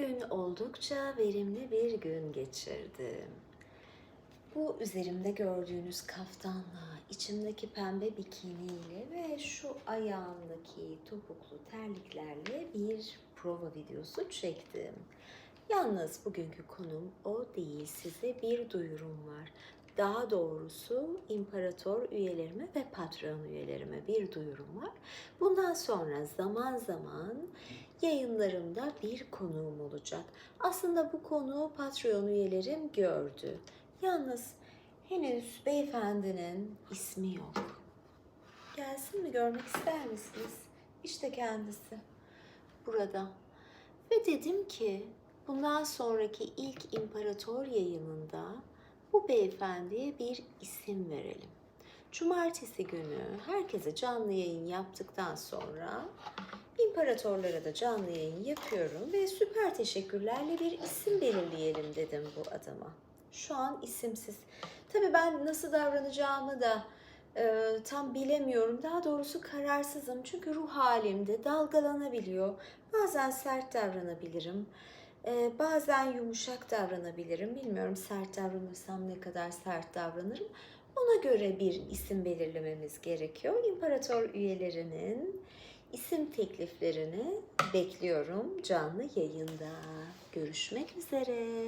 Bugün oldukça verimli bir gün geçirdim. Bu üzerimde gördüğünüz kaftanla, içimdeki pembe bikiniyle ve şu ayağımdaki topuklu terliklerle bir prova videosu çektim. Yalnız bugünkü konum o değil. Size bir duyurum var. Daha doğrusu imparator üyelerime ve patron üyelerime bir duyurum var. Bundan sonra zaman zaman yayınlarımda bir konuğum olacak. Aslında bu konuğu Patreon üyelerim gördü. Yalnız henüz beyefendinin ismi yok. Gelsin mi görmek ister misiniz? İşte kendisi. Burada. Ve dedim ki bundan sonraki ilk imparator yayınında bu beyefendiye bir isim verelim. Cumartesi günü herkese canlı yayın yaptıktan sonra imparatorlara da canlı yayın yapıyorum ve süper teşekkürlerle bir isim belirleyelim dedim bu adama. Şu an isimsiz. Tabii ben nasıl davranacağımı da e, tam bilemiyorum. Daha doğrusu kararsızım. Çünkü ruh halimde dalgalanabiliyor. Bazen sert davranabilirim. E, bazen yumuşak davranabilirim. Bilmiyorum sert davranırsam ne kadar sert davranırım. Ona göre bir isim belirlememiz gerekiyor. İmparator üyelerinin isim tekliflerini bekliyorum canlı yayında. Görüşmek üzere.